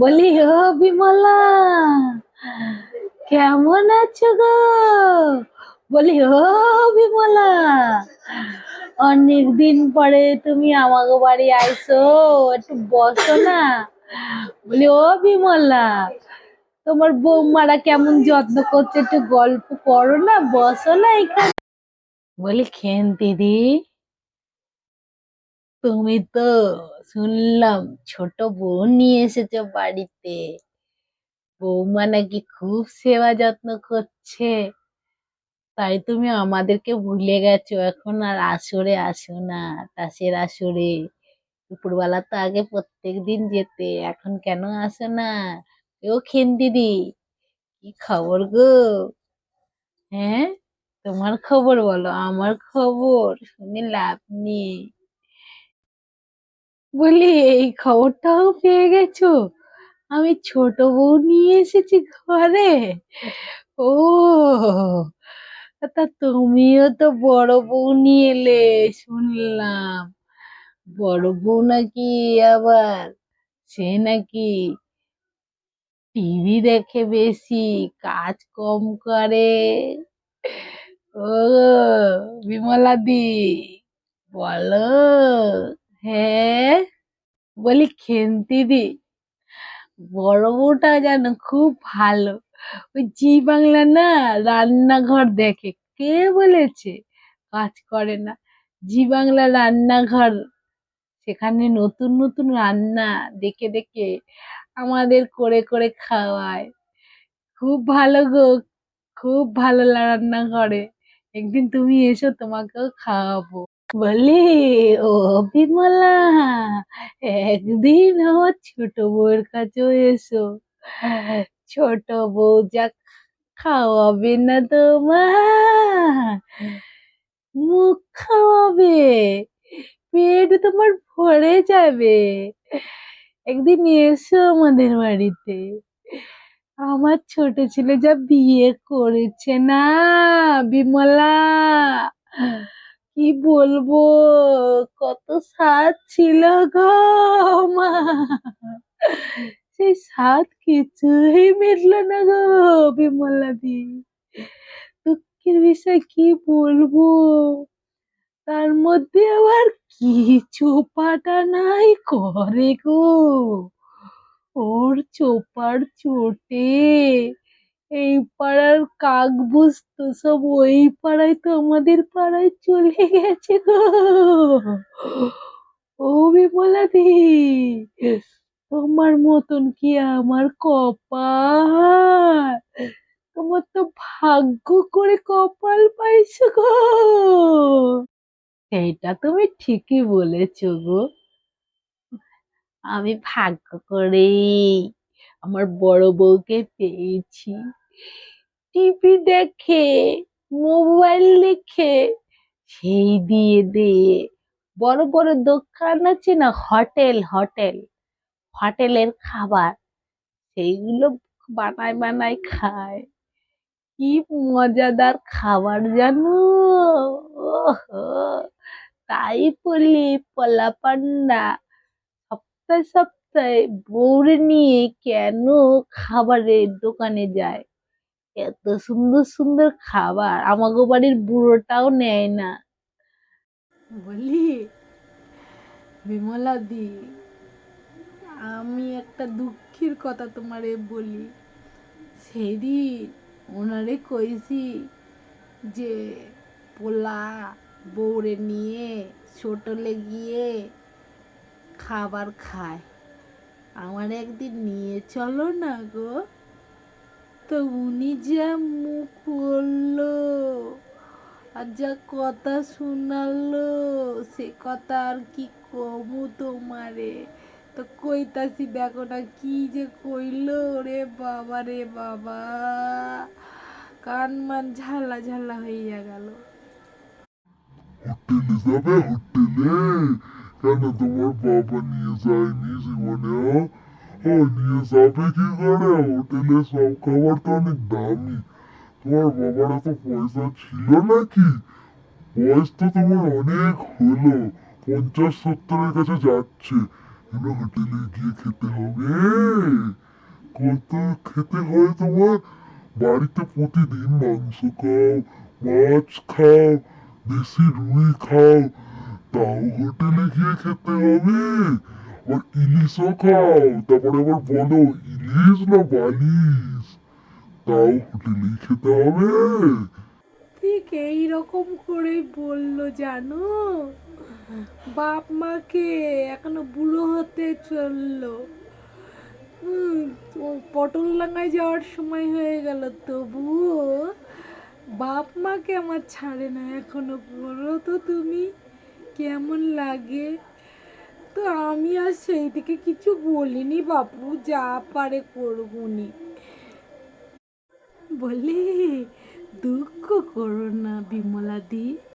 বলি, ও বিমলা, কেমন আছো গো? বলি, ও বিমলা অনেক দিন পরে তুমি আমাগো বাড়ি আইছো একটু বসো না। বলি, ও বিমলা, তোমার বৌমারা কেমন যত্ন করছে, একটু গল্প করো না, বসো না এখানে। বলি, খেন দিদি তুমি তো শুনলাম ছোট বোন নিয়ে এসেছ বাড়িতে। বৌমা নাকি খুব সেবা যত্ন করছে। তাই তুমি আমাদেরকে ভুলে গেছো, এখন আর আসরে আসো না তাসের আসরে। দুপুরবেলা তো আগে প্রত্যেক দিন যেতে, এখন কেন আসো না? ও খেন দিদি, কি খবর গো? হ্যাঁ তোমার খবর বলো, আমার খবর? শুনে লাভ নেই। বলি, এই খবরটাও পেয়ে গেছো? আমি ছোট বউ নিয়ে এসেছি ঘরে। ও, তা তুমিও তো বড় বউ নিয়ে এলে, শুনলাম। বড় বউ নাকি আবার? সে নাকি টিভি দেখে বেশি, কাজ কম করে। ও বিমলা দি বলো। হ্যাঁ বলি খেন্তি দি। বড় বউটা যেন খুব ভালো। ওই জি বাংলা না রান্নাঘর দেখে। কে বলেছে? কাজ করে না। জি বাংলা রান্নাঘর। সেখানে নতুন নতুন রান্না দেখে দেখে আমাদের করে করে খাওয়ায়। খুব ভালো গো। খুব ভালো রান্না করে একদিন তুমি এসো তোমাকেও খাওয়াবো। বলি, ও বিমলা, একদিন আমার ছোট বউয়ের কাছেও এসো। ছোট বউ যা খাওয়াবে না তোমার, মুখ খাওয়াবে, পেট তোমার ভরে যাবে। একদিন এসো আমাদের বাড়িতে। আমার ছোট ছেলে যা বিয়ে করেছে না, বিমলা। কি বলব? কত স্বাদ ছিল গো মা। সেই স্বাদ কিছুই মিটলো না গো বিমলা দি দুঃখের বিষয় কি বলব? তার মধ্যে আবার কি চোপাটা নাই করে গো। ওর চোপার চোটে এই পাড়ার কাক বুঝতো সব ওই পাড়ায় তো আমাদের পাড়ায় চলে গেছে গো। ও বিমলা দি তোমার মতন কি আমার কপাল? তোমার তো ভাগ্য করে কপাল পাইছো গো। এইটা তুমি ঠিকই বলেছ গো। আমি ভাগ্য করেই আমার বড় বউকে পেয়েছি। টিভি দেখে মোবাইল দেখে, সেই দিয়ে দিয়ে বড় বড় দোকান আছে না হোটেল হোটেল হোটেলের খাবার, সেইগুলো বানায় বানায় খায়। কি মজাদার খাবার জানো? তাই বলি পলা পান্ডা, সপ্তাহে সপ্তাহে বউরে নিয়ে কেন খাবারের দোকানে যায়? এত সুন্দর সুন্দর খাবার। আমাগো বাড়ির বুড়োটাও নেয় না। বলি, বিমলা দি, আমি একটা দুঃখের কথা তোমারে বলি। সেদিন ওনারে কইছি যে, পোলা বউরে নিয়ে ছোটলে গিয়ে খাবার খায়। আমার একদিন নিয়ে চলো না গো। তো উনি যা মুখ করল আর যা কথা শোনালো, সে কথা আর কি কমু তোমারে? তো কইতাছি দেখো না কি যে কইলো রে বাবা রে বাবা? কান মান ঝালা ঝালা হইয়া গেল। হোটেলে যাবে হোটেলে? কেন তোমার বাবা নিয়ে যায়নি জীবনে ও, নিয়ে যাবে কি করে? হোটেলে সব খাবার তো অনেক দামি। তোমার বাবার এত পয়সা ছিল নাকি? বয়স তো তোমার অনেক হলো। পঞ্চাশ, সত্তরের কাছে যাচ্ছে। কেন হোটেলে গিয়ে খেতে হবে? কত খেতে হয় তোমার? বাড়িতে প্রতিদিন মাংস খাও, মাছ খাও, দেশি রুই খাও। তাও হোটেলে গিয়ে খেতে হবে? আর ইলিশও খাও, তারপরে আবার বলো, ইলিশ না বালিশ? তাও হোটেলেই খেতে হবে। ঠিক এই রকম করেই বলল, জানো? বাপ মাকে এখনও বুড়ো হতে চলল। পটল ডাঙায় যাওয়ার সময় হয়ে গেল তবুও বাপ মাকে আমার ছাড়ে না, এখনও বলো তো তুমি। কেমন লাগে? তো আমি আর সেই দিকে কিছু বলিনি বাপু, যা পারে করবনি। বলি, দুঃখ করো না বিমলা দি